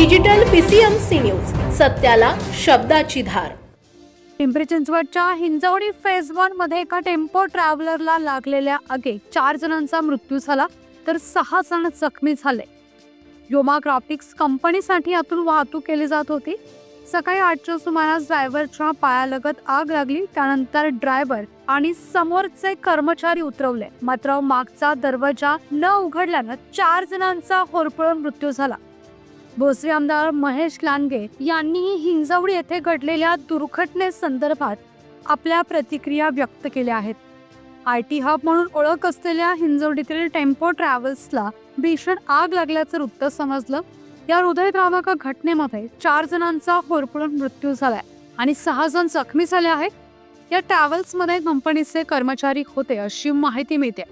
Digital PCMC news सत्याला शब्दाची धार. पिंपरी चिंचवडच्या Hinjawadi phase वनमध्ये एका टेम्पो ट्रॅव्हलरला लागलेल्या आगे चार जणांचा मृत्यू झाला तर सहा जण जखमी झाले. योमा ग्राफिक्स कंपनीसाठी यातून वाहतूक केली जात होती. सकाळी आठच्या सुमारास ड्रायव्हरच्या पायालगत आग लागली त्यानंतर ड्रायव्हर आणि समोरचे कर्मचारी उतरवले. मात्र मागचा दरवाजा न उघडल्यानं चार जणांचा होरपळून मृत्यू झाला. भोसरी आमदार महेश लांडगे यांनीही हिंजवडी येथे घडलेल्या दुर्घटनेसंदर्भात आपल्या प्रतिक्रिया व्यक्त केल्या आहेत. आय टी हब म्हणून ओळख असलेल्या हिंजवडीतील टेम्पो ट्रॅव्हल्सला भीषण आग लागल्याचं वृत्त समजलं. या हृदयद्रावक घटनेमध्ये चार जणांचा होरपळून मृत्यू झालाय आणि सहा जण जखमी झाले आहेत. या ट्रॅव्हल्समध्ये कंपनीचे कर्मचारी होते अशी माहिती मिळते.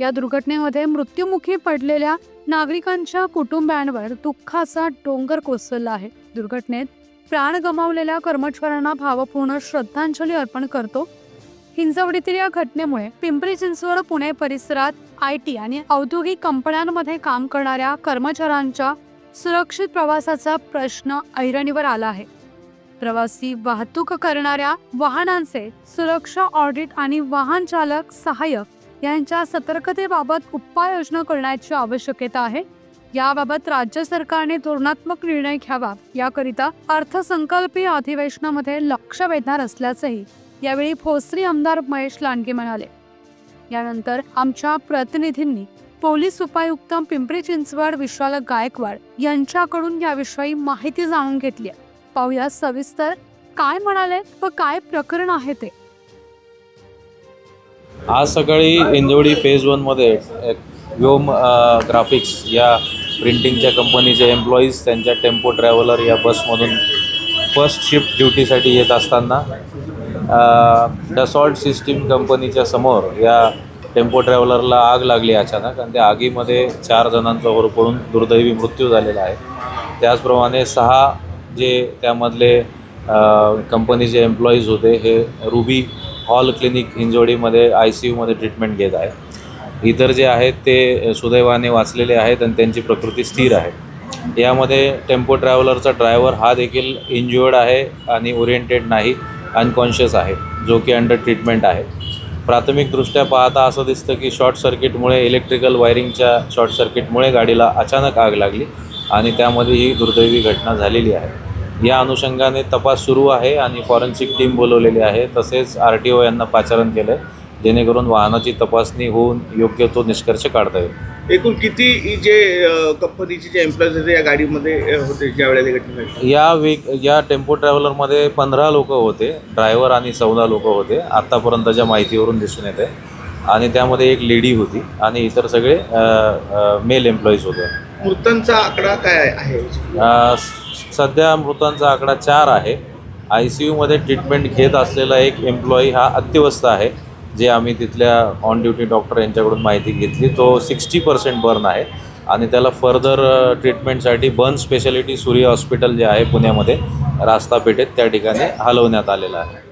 या दुर्घटनेमध्ये मृत्युमुखी पडलेल्या नागरिकांच्या कुटुंबांवर दुःखाचा डोंगर कोसळला आहे. दुर्घटनेत प्राण गमावलेल्या कर्मचाऱ्यांना भावपूर्ण श्रद्धांजली अर्पण करतो. हिंजवडीतील या घटनेमुळे पिंपरी चिंचवड पुणे परिसरात आय टी आणि औद्योगिक कंपन्यांमध्ये काम करणाऱ्या कर्मचाऱ्यांच्या सुरक्षित प्रवासाचा प्रश्न ऐरणीवर आला आहे. प्रवासी वाहतूक करणाऱ्या वाहनांचे सुरक्षा ऑडिट आणि वाहन चालक सहाय्यक यांच्या सतर्कतेबाबत उपाययोजना करण्याची आवश्यकता आहे. याबाबत राज्य सरकारने धोरणात्मक निर्णय घ्यावा. याकरिता अर्थसंकल्पीय अधिवेशनामध्ये लक्ष वेधणार असल्याचंही यावेळी भोसरी आमदार महेश लांडगे म्हणाले. यानंतर आमच्या प्रतिनिधींनी पोलीस उपायुक्त पिंपरी चिंचवड विशाल गायकवाड यांच्याकडून याविषयी माहिती जाणून घेतली आहे. पाहूया सविस्तर काय म्हणाले व काय प्रकरण आहे ते. आज सकाळी इंजोडी फेज वनमध्ये एक व्योम ग्राफिक्स या प्रिंटिंगच्या कंपनीचे एम्प्लॉईज त्यांच्या टेम्पो ट्रॅव्हलर या बसमधून फर्स्ट शिफ्ट ड्युटीसाठी येत असताना डसॉल्ट सिस्टीम कंपनीच्या समोर या टेम्पो ट्रॅव्हलरला आग लागली अचानक आणि त्या आगीमध्ये चार जणांचा वर पडून दुर्दैवी मृत्यू झालेला आहे. त्याचप्रमाणे सहा जे त्यामधले कंपनीचे एम्प्लॉईज होते हे रुबी हॉल क्लिनिक हिंजवडीमध्ये आय सी यूमध्ये ट्रीटमेंट घेत आहे. इतर जे आहेत ते सुदैवाने वाचलेले आहेत आणि त्यांची प्रकृती स्थिर आहे. यामध्ये टेम्पो ट्रॅव्हलरचा ड्रायव्हर हा देखील इंज्युअर्ड आहे आणि ओरिएंटेड नाही अनकॉन्शियस आहे जो की अंडर ट्रीटमेंट आहे. प्राथमिकदृष्ट्या पाहता असं दिसतं की शॉर्ट सर्किटमुळे इलेक्ट्रिकल वायरिंगच्या शॉर्ट सर्किटमुळे गाडीला अचानक आग लागली आणि त्यामध्ये ही दुर्दैवी घटना झालेली आहे. या अनुषंगाने तपास सुरू आहे आणि फॉरेन्सिक टीम बोलवलेली आहे. तसेच आर टी ओ यांना पाचारण केलं जेणेकरून वाहनाची तपासणी होऊन योग्य तो निष्कर्ष काढता येईल. एकूण किती जे कंपनीचे जे एम्प्लॉईज होते या गाडीमध्ये होते ज्या वेळेला घटना या वीक या टेम्पो ट्रॅव्हलरमध्ये पंधरा लोक होते. ड्रायव्हर आणि चौदा लोक होते. आत्तापर्यंतच्या माहितीवरून दिसून येते आणि त्यामध्ये एक लेडी होती आणि इतर सगळे मेल एम्प्लॉईज होते. मृतांचा आकडा काय आहे? अ, स- सध्या मृतांचा आकडा चार आहे. आय सी यूमध्ये ट्रीटमेंट घेत असलेला एक एम्प्लॉई हा अत्यवस्थ आहे जे आम्ही तिथल्या ऑन ड्युटी डॉक्टर यांच्याकडून माहिती घेतली. तो सिक्स्टी पर्सेंट बर्न आहे आणि त्याला फर्दर ट्रीटमेंटसाठी बर्न स्पेशालिटी सूर्य हॉस्पिटल जे आहे पुण्यामध्ये रास्ता पेठेत त्या ठिकाणी हलवण्यात आलेलं आहे.